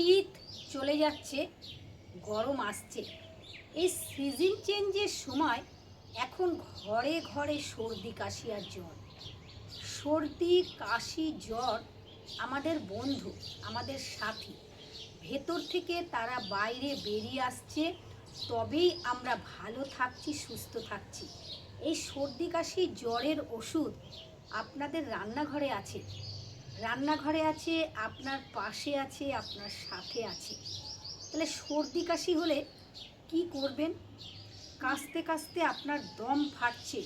শীত চলে যাচ্ছে, গরম আসছে। এই সিজন চেঞ্জের সময় এখন ঘরে ঘরে সর্দি, কাশি আর জ্বর। সর্দি, কাশি, জ্বর আমাদের বন্ধু, আমাদের সাথী। ভেতর থেকে তারা বাইরে বেরিয়ে আসছে, তবেই আমরা ভালো থাকছি, সুস্থ থাকছি। এই সর্দি, কাশি, জ্বরের ওষুধ আপনাদের রান্নাঘরে আছে। রান্নাঘরে আছে, আপনার পাশে আছে, আপনার সাথে আছে। তাহলে সর্দি কাশি হলে কি করবেন? কাশতে কাশতে আপনার দম ফাটছে,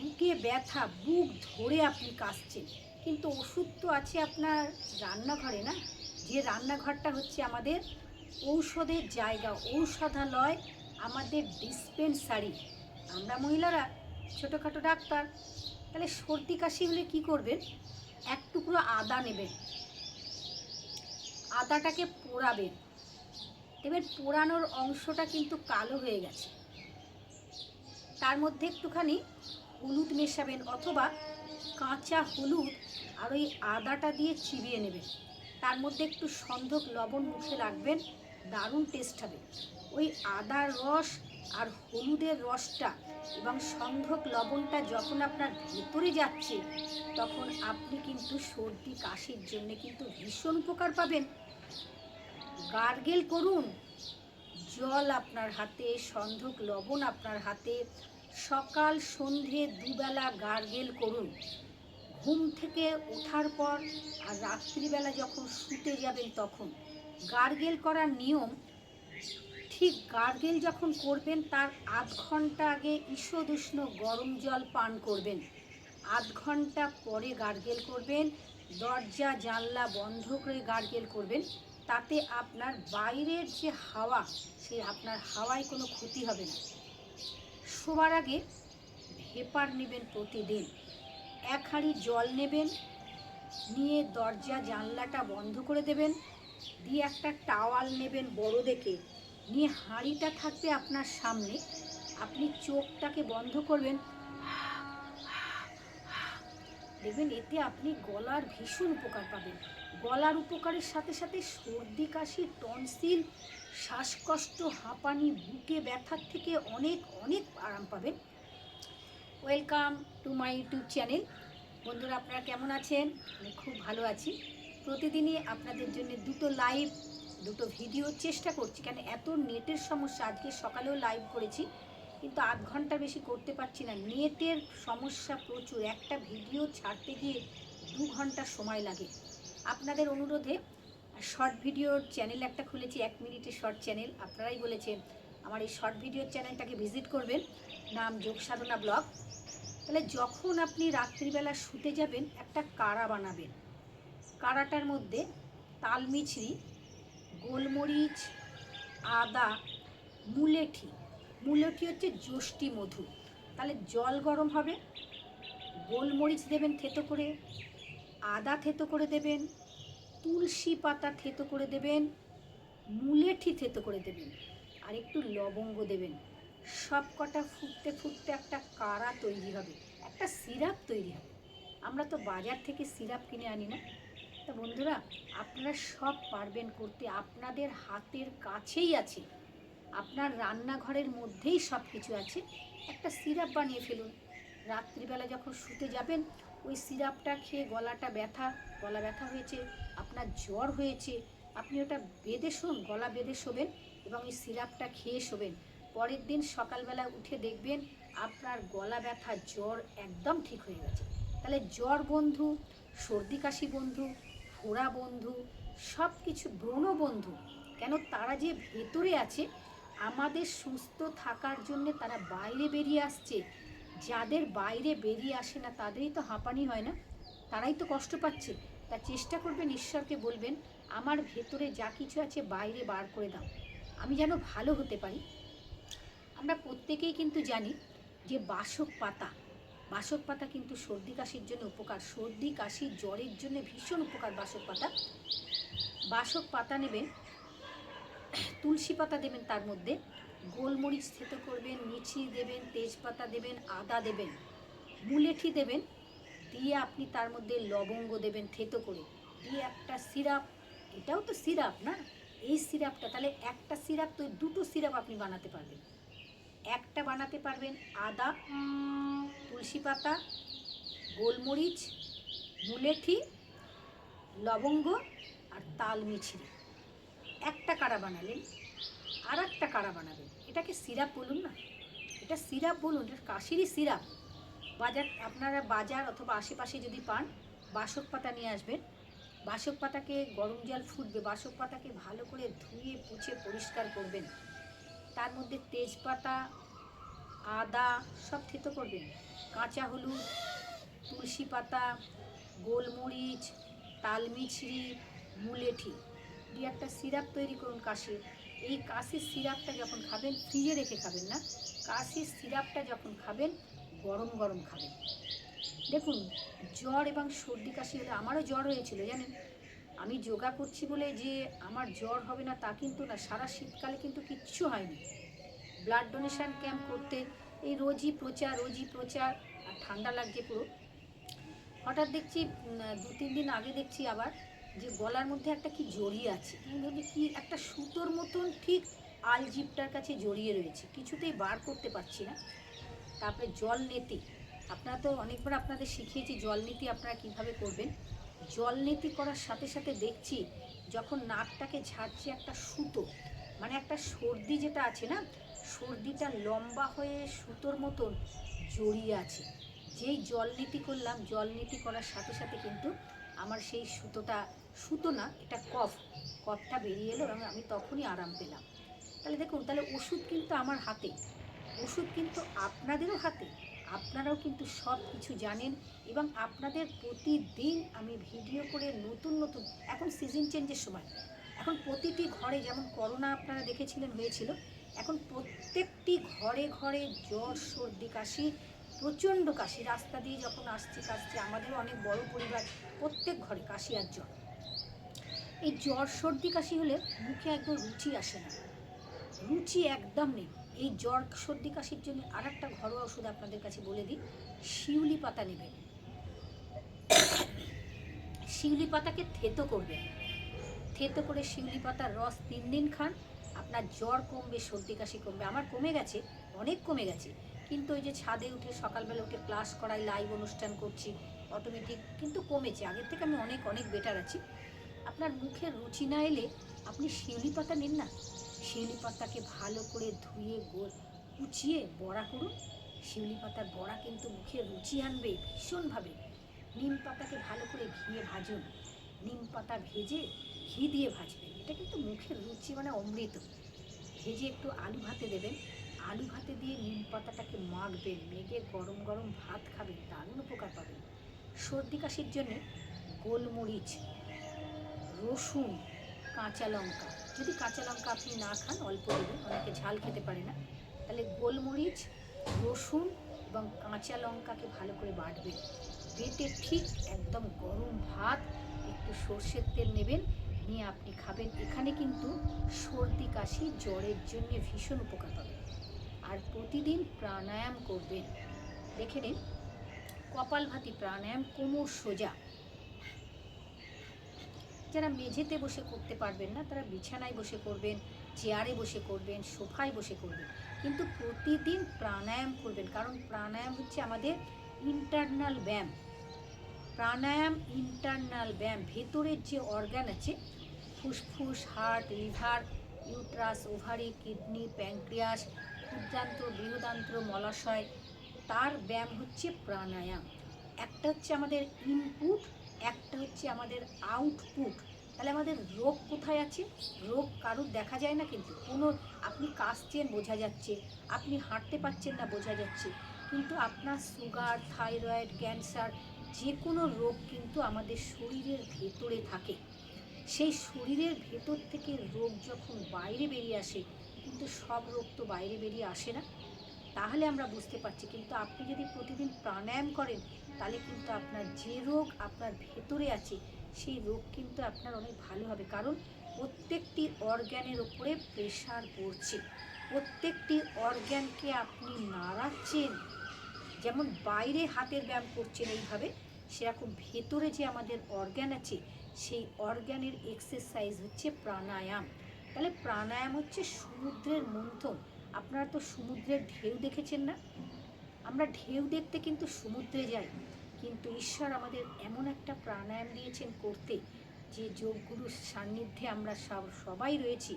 বুকে ব্যথা, বুক ধরে আপনি কাশছেন। কিন্তু ওষুধ তো আছে আপনার রান্নাঘরে না? যে রান্নাঘরটা হচ্ছে আমাদের ঔষধের জায়গা, ঔষধালয়, আমাদের ডিসপেন্সারি। আমরা মহিলারা, ছোটোখাটো ডাক্তার। তাহলে সর্দি কাশি হলে কি করবেন? এক টুকরো আদা নেবেন আদাটাকে পোড়াবেন এবার পোড়ানোর অংশটা কিন্তু কালো হয়ে গেছে। তার মধ্যে একটুখানি হলুদ মেশাবেন অথবা কাঁচা হলুদ আর ওই আদাটা দিয়ে চিবিয়ে নেবেন। তার মধ্যে একটু সন্ধক লবণ মুখে রাখবেন, দারুণ টেস্ট হবে। ওই আদার রস আর হলুদের রসটা এবং সন্ধক লবণটা যখন আপনার ভেতরে যাচ্ছে, তখন আপনি কিন্তু সর্দি, কাশির জন্য কিন্তু ভীষণ উপকার পাবেন। গার্গেল করুন। জল আপনার হাতে সন্ধক লবণ আপনার হাতে। সকাল, সন্ধে, দুবেলা গার্গেল করুন। ঘুম থেকে ওঠার পর আর রাত্রিবেলা যখন শুতে যাবেন তখন। গার্গেল করার নিয়ম ঠিক গার্গেল যখন করবেন, তার আধ ঘণ্টা আগে ঈষদুষ্ণ গরম জল পান করবেন। আধ ঘণ্টা পরে গার্গেল করবেন, দরজা, জানলা বন্ধ করে গার্গেল করবেন, তাতে আপনার বাইরের যে হাওয়া সেই আপনার হাওয়ায় কোনো ক্ষতি হবে না। শোবার আগে ভেপার নেবেন প্রতিদিন। এক হাঁড়ি জল নেবেন, নিয়ে দরজা, জানলাটা বন্ধ করে দেবেন, দিয়ে একটা টাওয়াল নেবেন বড় দেখে নিয়ে হাঁড়িটা থাকবে আপনার সামনে। আপনি চোখটাকে বন্ধ করবেন। দেখবেন এতে আপনি গলার ভীষণ উপকার পাবেন। গলার উপকারের সাথে সাথে সর্দি, কাশি, টনসিল, শ্বাসকষ্ট, হাঁপানি, বুকে ব্যথার থেকে অনেক অনেক আরাম পাবেন। Welcome to my YouTube channel. বন্ধুরা, আপনারা কেমন আছেন? আমি খুব ভালো আছি। প্রতিদিনই আপনাদের জন্য দুটো লাইভ দুটো ভিডিও চেষ্টা করছি, কেন এত নেটের সমস্যা, আজকে সকালেও লাইভ করেছি, কিন্তু আধ ঘণ্টা বেশি করতে পারছি না। নেটের সমস্যা প্রচুর, একটা ভিডিও ছাড়তে গিয়ে দু ঘণ্টা সময় লাগে। আপনাদের অনুরোধে শর্ট ভিডিওর চ্যানেল একটা খুলেছি, এক মিনিটের শর্ট চ্যানেল আপনারাই বলেছেন, আমার এই শর্ট ভিডিওর চ্যানেলটাকে ভিজিট করবেন, নাম যোগ সাধনা ব্লগ তাহলে যখন আপনি রাত্রিবেলা শুতে যাবেন, একটা কাড়া বানাবেন। কাড়াটার মধ্যে তালমিছরি গোলমরিচ, আদা, মুলেঠি। মুলেঠি হচ্ছে যষ্টি মধু। তাহলে জল গরম হবে, গোলমরিচ দেবেন থেতো করে, আদা থেতো করে দেবেন, তুলসী পাতা থেতো করে দেবেন, মুলেঠি থেতো করে দেবেন, আর একটু লবঙ্গ দেবেন। সব কটা ফুটতে ফুটতে একটা কাড়া তৈরি হবে, একটা সিরাপ তৈরি হবে। আমরা তো বাজার থেকে সিরাপ কিনে আনি না। তা বন্ধুরা, আপনারা সব পারবেন করতে। আপনাদের হাতের কাছেই আছে। আপনার রান্নাঘরের মধ্যেই সব কিছু আছে। একটা সিরাপ বানিয়ে ফেলুন। রাত্রিবেলা যখন শুতে যাবেন, ওই সিরাপটা খেয়ে গলাটা ব্যথা, গলা ব্যথা হয়েছে, আপনার জ্বর হয়েছে, আপনি ওটা বেঁধে শোন, গলা বেঁধে শোবেন এবং ওই সিরাপটা খেয়ে শোবেন। পরের দিন সকালবেলা উঠে দেখবেন আপনার গলা ব্যথা, জ্বর একদম ঠিক হয়ে গেছে। তাহলে জ্বর বন্ধু, সর্দি কাশি বন্ধু ফোড়া বন্ধু সব কিছু ব্রণ বন্ধু। কেন তারা যে ভেতরে আছে, আমাদের সুস্থ থাকার জন্য তারা বাইরে বেরিয়ে আসছে। যাদের বাইরে বেরিয়ে আসে না, তাদেরই তো হাঁপানি হয় না। তারাই তো কষ্ট পাচ্ছে। তা চেষ্টা করবেন, ঈশ্বরকে বলবেন, আমার ভেতরে যা কিছু আছে, বাইরে বার করে দাও। আমি যেন ভালো হতে পারি। আমরা প্রত্যেকেই কিন্তু জানি যে বাসক পাতা বাসক পাতা কিন্তু সর্দি কাশির জন্য উপকার। সর্দি কাশি জ্বরের জন্য ভীষণ উপকার বাসক পাতা বাসক পাতা নেবেন, তুলসী পাতা দেবেন তার মধ্যে, গোলমরিচ থেতো করবেন মিছি দেবেন, তেজপাতা দেবেন, আদা দেবেন, মুলেঠি দেবেন, দিয়ে আপনি তার মধ্যে লবঙ্গ দেবেন থেতো করে। দিয়ে একটা সিরাপ, এটাও তো সিরাপ না? এই সিরাপটা, তাহলে একটা সিরাপ তো দুটো সিরাপ আপনি বানাতে পারবেন। একটা বানাতে পারবেন আদা তুলসী পাতা, গোলমরিচ মুলেঠি লবঙ্গ আর তাল মিছরি। একটা কাড়া বানালেন আর একটা কাড়া বানাবেন এটাকে সিরাপ বলুন না? এটা সিরাপ বলুন, এটা কাশিরই সিরাপ। বাজার, আপনারা বাজার অথবা আশেপাশে যদি পান, বাসক পাতা নিয়ে আসবেন। বাসক পাতাকে গরম জল ফুটবে, বাসক পাতাকে ভালো করে ধুয়ে, পুছে পরিষ্কার করবেন। তার মধ্যে তেজপাতা আদা সব থেতো করবেন। কাঁচা হলুদ, তুলসী পাতা, গোলমরিচ, তালমিছরি মুলেঠি দিয়ে একটা সিরাপ তৈরি করুন কাশির। এই কাশির সিরাপটা যখন খাবেন, ফ্রিজে রেখে খাবেন না, কাশির সিরাপটা যখন খাবেন, গরম গরম খাবেন। দেখুন, জ্বর এবং সর্দি কাশি হলে আমারও জ্বর হয়েছিল, জানেন? আমি যোগা করছি বলে যে আমার জ্বর হবে না তা কিন্তু না, সারা শীতকালে কিন্তু কিচ্ছু হয়নি। ব্লাড ডোনেশন ক্যাম্প করতে, এই রোজই প্রচার রোজই প্রচার, আর ঠান্ডা লাগছে পুরো। হঠাৎ দেখছি দু, তিন দিন আগে দেখছি আবার যে গলার মধ্যে একটা কি জড়িয়ে আছে। আমি কি একটা সুতোর মতন ঠিক আলজিপটার কাছে জড়িয়ে রয়েছে। কিছুতেই বার করতে পারছি না। তারপরে জল নেতি। আপনারা তো অনেকবার আপনাদের শিখিয়েছি জল নীতি আপনারা কীভাবে করবেন। জল নীতি করার সাথে সাথে দেখছি, যখন নাকটাকে ঝাড়ছে একটা সুতো মানে একটা সর্দি যেটা আছে না, সর্দিটা লম্বা হয়ে সুতোর মতন জড়িয়ে আছে। যেই জল নীতি করলাম, জল নীতি করার সাথে সাথে কিন্তু আমার সেই সুতোটা, সুতো না, এটা কফ, কফটা বেরিয়ে এলো এবং আমি তখনই আরাম পেলাম। তাহলে দেখুন, তাহলে ওষুধ কিন্তু আমার হাতে। ওষুধ কিন্তু আপনাদেরও হাতে, আপনারাও কিন্তু সব কিছু জানেন এবং আপনাদের প্রতিদিন আমি ভিডিও করে নতুন নতুন, এখন সিজন চেঞ্জের সময় এখন প্রতিটি ঘরে যেমন করোনা আপনারা দেখেছিলেন হয়েছিল, এখন প্রত্যেকটি ঘরে ঘরে জ্বর, সর্দি, কাশি, প্রচণ্ড কাশি। রাস্তা দিয়ে যখন আসছে কাশছে, আমাদেরও অনেক বড় পরিবার, প্রত্যেক ঘরে কাশি আর জ্বর। এই জ্বর, সর্দি, কাশি হলে মুখে একদম রুচি আসে না। রুচি একদম নেই। এই জ্বর, সর্দি, কাশির জন্য আর একটা ঘরোয়া ওষুধ আপনাদের কাছে বলে দিই, শিউলি পাতা নেবেন। শিউলি পাতাকে থেতো করবেন থেতো করে শিউলি পাতার রস তিন দিন খান, আপনার জ্বর কমবে, সর্দি কাশি কমবে, আমার কমে গেছে, অনেক কমে গেছে। কিন্তু ওই যে ছাদে উঠে সকালবেলা উঠে ক্লাস করাই লাইভ অনুষ্ঠান করছি অটোমেটিক কিন্তু কমেছে। আগের থেকে আমি অনেক অনেক বেটার আছি। আপনার মুখে রুচি না এলে আপনি শিউলি পাতা নিন না। শিউলি পাতাকে ভালো করে ধুয়ে গোল কুচিয়ে বড়া করুন। শিউলি পাতার বড়া কিন্তু মুখে রুচি আনবে ভীষণভাবে। নিম পাতাকে ভালো করে ঘিয়ে ভাজুন। নিম পাতা ভেজে ঘি দিয়ে ভাজবেন। এটা কিন্তু মুখের রুচি মানে অমৃত। ভেজে একটু আলু ভাতে দেবেন। আলু ভাতে দিয়ে নিম পাতাটাকে মাখবেন মেঘে গরম গরম ভাত খাবেন, দারুণ উপকার পাবেন। সর্দি কাশির জন্যে গোলমরিচ, রসুন, কাঁচা লঙ্কা। যদি কাঁচা লঙ্কা আপনি না খান, অল্প দেবেন, অনেকে ঝাল খেতে পারে না। তাহলে গোলমরিচ, রসুন এবং কাঁচা লঙ্কাকে ভালো করে বাটবেন। বেটে ঠিক একদম গরম ভাত, একটু সর্ষের তেল নেবেন নিয়ে আপনি খাবেন। এখানে কিন্তু সর্দি, কাশি, জ্বরের জন্য ভীষণ উপকার পাবেন। আর প্রতিদিন প্রাণায়াম করবেন। দেখে নিন, কপালভাতি প্রাণায়াম কোমর সোজা। যারা মেঝেতে বসে করতে পারবেন না, তারা বিছানায় বসে করবেন, চেয়ারে বসে করবেন, সোফায় বসে করবেন। কিন্তু প্রতিদিন প্রাণায়াম করবেন, কারণ প্রাণায়াম হচ্ছে আমাদের ইন্টারনাল ব্যায়াম। প্রাণায়াম ইন্টারনাল ব্যায়াম, ভেতরের যে অর্গান আছে ফুসফুস, heart, liver, uterus, ovary, kidney pancreas ক্ষুদ্রান্ত্র বৃহদান্ত্র মলাশয়, তার ব্যায়াম হচ্ছে প্রাণায়াম। একটা হচ্ছে আমাদের ইনপুট একটা হচ্ছে আমাদের আউটপুট তাহলে আমাদের রোগ কোথায় আছে? রোগ কারুর দেখা যায় না কিন্তু, কোনো আপনি কাশছেন, বোঝা যাচ্ছে। আপনি হাঁটতে পারছেন না, বোঝা যাচ্ছে। কিন্তু আপনার সুগার থাইরয়েড ক্যান্সার যে কোনো রোগ কিন্তু আমাদের শরীরের ভেতরে থাকে। সেই শরীরের ভেতর থেকে রোগ যখন বাইরে বেরিয়ে আসে, কিন্তু সব রোগ তো বাইরে বেরিয়ে আসে না। তাহলে আমরা বুঝতে পারছি, কিন্তু আপনি যদি প্রতিদিন প্রাণায়াম করেন, তাহলে কিন্তু আপনার যে রোগ আপনার ভেতরে আছে, সেই রোগ কিন্তু আপনার অনেক ভালো হবে। কারণ প্রত্যেকটি অর্গ্যানের ওপরে প্রেশার পড়ছে। প্রত্যেকটি অর্গ্যানকে আপনি নাড়াচ্ছেন, যেমন বাইরে হাতের ব্যায়াম করছেন এইভাবে, সেরকম ভেতরে যে আমাদের অর্গ্যান আছে সেই অর্গ্যানের এক্সারসাইজ হচ্ছে প্রাণায়াম। তাহলে প্রাণায়াম হচ্ছে সমুদ্রের মন্থন। আপনারা তো সমুদ্রের ঢেউ দেখেছেন না? আমরা ঢেউ দেখতে কিন্তু সমুদ্রে যাই। কিন্তু ঈশ্বর আমাদের এমন একটা প্রাণায়াম দিয়েছেন করতে, যে যোগগুরুর সান্নিধ্যে আমরা সব, সবাই রয়েছি।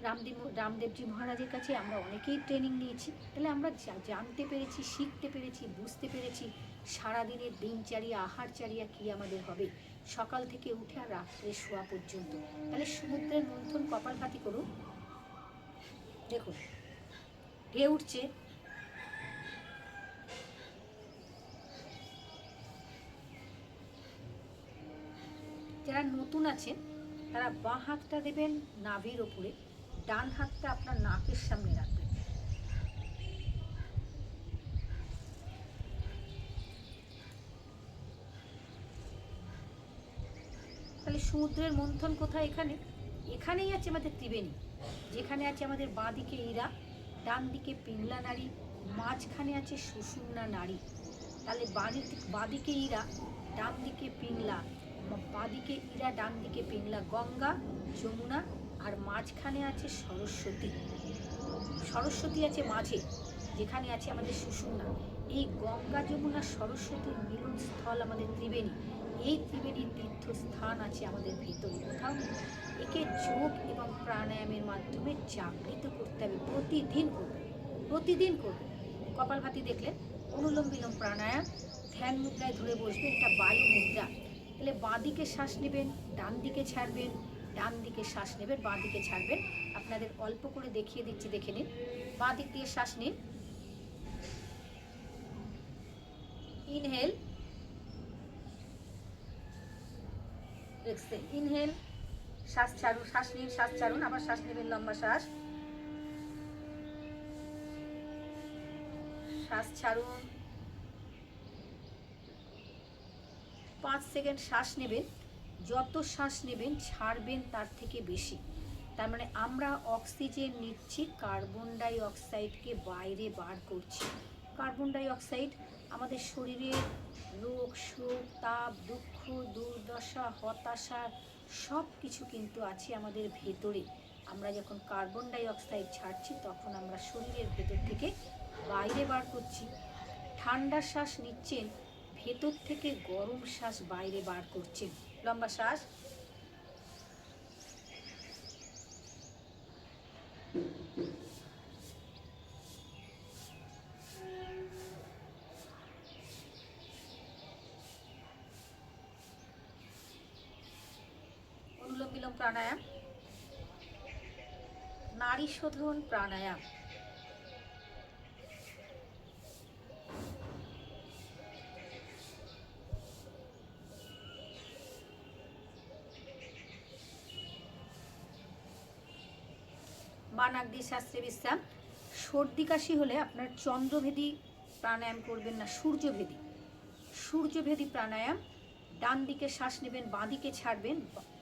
রামদেব, রামদেবজি মহারাজের কাছে আমরা অনেকেই ট্রেনিং নিয়েছি। তাহলে আমরা জানতে পেরেছি, শিখতে পেরেছি, বুঝতে পেরেছি সারাদিনের দিনচারিয়া আহারচারিয়া কী আমাদের হবে? সকাল থেকে উঠে আর রাত্রে শোয়া পর্যন্ত। তাহলে সমুদ্রের মন্থন কপালভাতি করুন। দেখুন, ঢেউ উঠছে। যারা নতুন আছেন, তারা বাঁ হাতটা দেবেন নাভির ওপরে, ডান হাতটা আপনার নাকের সামনে রাখবেন। তাহলে সমুদ্রের মন্থন কোথায় এখানে? এখানেই আছে আমাদের ত্রিবেণী। যেখানে আছে আমাদের বাঁ দিকে ইরা, ডান দিকে পিংলা নারী, মাঝখানে আছে সুষুম্না নারী। তাহলে বাড়ি বাঁদিকে ইরা, ডান দিকে পিংলা বাঁদিকে ইরা, ডান দিকে পিংলা, গঙ্গা, যমুনা আর মাঝখানে আছে সরস্বতী। সরস্বতী আছে মাঝে, যেখানে আছে আমাদের সুষুম্না। এই গঙ্গা যমুনা সরস্বতীর মিলনস্থল আমাদের ত্রিবেণী। এই ত্রিবেণীর তীর্থস্থান আছে আমাদের ভিতরে। কোথাও একে যোগ এবং প্রাণায়ামের মাধ্যমে জাগৃত করতে হবে। প্রতিদিন করবে। প্রতিদিন করবে। কপালভাতি দেখলে অনুলোম বিলোম প্রাণায়াম। ধ্যান মুদ্রায় ধরে বসবেন। এটা বায়ু মুদ্রা। তাহলে বাঁ দিকে শ্বাস নেবেন ডান দিকে ছাড়বেন। ডান দিকে শ্বাস নেবেন বাঁ দিকে ছাড়বেন। আপনাদের অল্প করে দেখিয়ে দিচ্ছি, দেখে নিন। বাঁ দিক দিয়ে শ্বাস নিন। ইনহেল এক্সেল ইনহেল শ্বাস ছাড়ুন, শ্বাস নিন, শ্বাস ছাড়ুন, আবার শ্বাস নেবেন, লম্বা শ্বাস। শ্বাস ছাড়ুন। পাঁচ সেকেন্ড শ্বাস নেবেন। যত শ্বাস নেবেন, ছাড়বেন তার থেকে বেশি। তার মানে আমরা অক্সিজেন নিচ্ছি, কার্বন ডাই অক্সাইডকে বাইরে বার করছি। কার্বন ডাই অক্সাইড আমাদের শরীরের রোগ, শোক, তাপ, দুঃখ, দুর্দশা, হতাশা সব কিছু কিন্তু আছে আমাদের ভেতরে। আমরা যখন কার্বন ডাই অক্সাইড ছাড়ছি, তখন আমরা শরীরের ভেতর থেকে বাইরে বার করছি। ঠান্ডা শ্বাস নিচ্ছেন, ভেতর থেকে গরম শ্বাস বাইরে বার করছেন। লম্বা শ্বাস অনুলোম বিলোম প্রাণায়াম। নারী শোধন প্রাণায়াম। বানাক দিয়ে শাস্ত্রে বিশ্রাম। সর্দি কাশি হলে আপনার চন্দ্রভেদী প্রাণায়াম করবেন না, সূর্যভেদী। সূর্যভেদী প্রাণায়াম, ডান দিকে শ্বাস নেবেন, বাঁ দিকে ছাড়বেন,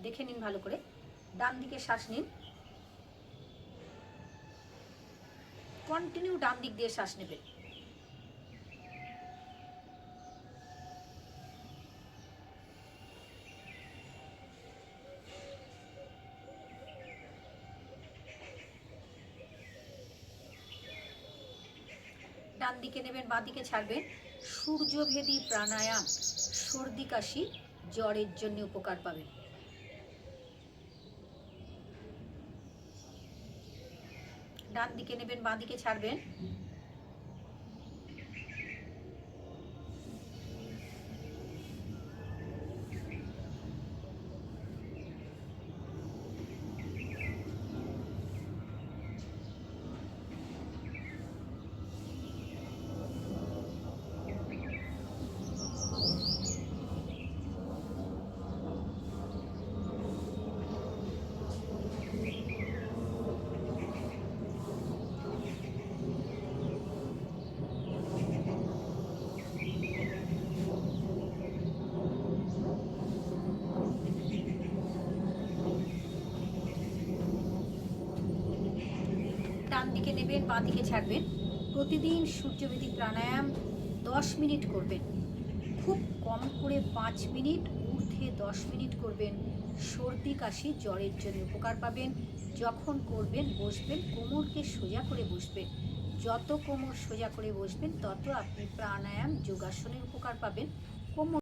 দেখে নিন ভালো করে। ডান দিকে শ্বাস নিন। কন্টিনিউ ডান দিক দিয়ে শ্বাস নেবেন। ডান দিকে নেবেন বাঁ দিকে ছাড়বেন। সূর্যভেদী প্রাণায়াম, সর্দি কাশি, জ্বরের জন্য উপকার পাবেন। ডান দিকে নেবেন বাঁ দিকে ছাড়বেন। ডান দিকে নেবেন বাঁ দিকে ছাড়বেন। প্রতিদিন সূর্যবেদী প্রাণায়াম দশ মিনিট করবেন। খুব কম করে পাঁচ মিনিট, ঊর্ধ্বে দশ মিনিট করবেন। সর্দি, কাশি জ্বরের জন্য উপকার পাবেন। যখন করবেন, বসবেন, কোমরকে সোজা করে বসবেন। যত কোমর সোজা করে বসবেন, তত আপনি প্রাণায়াম, যোগাসনের উপকার পাবেন। কোমর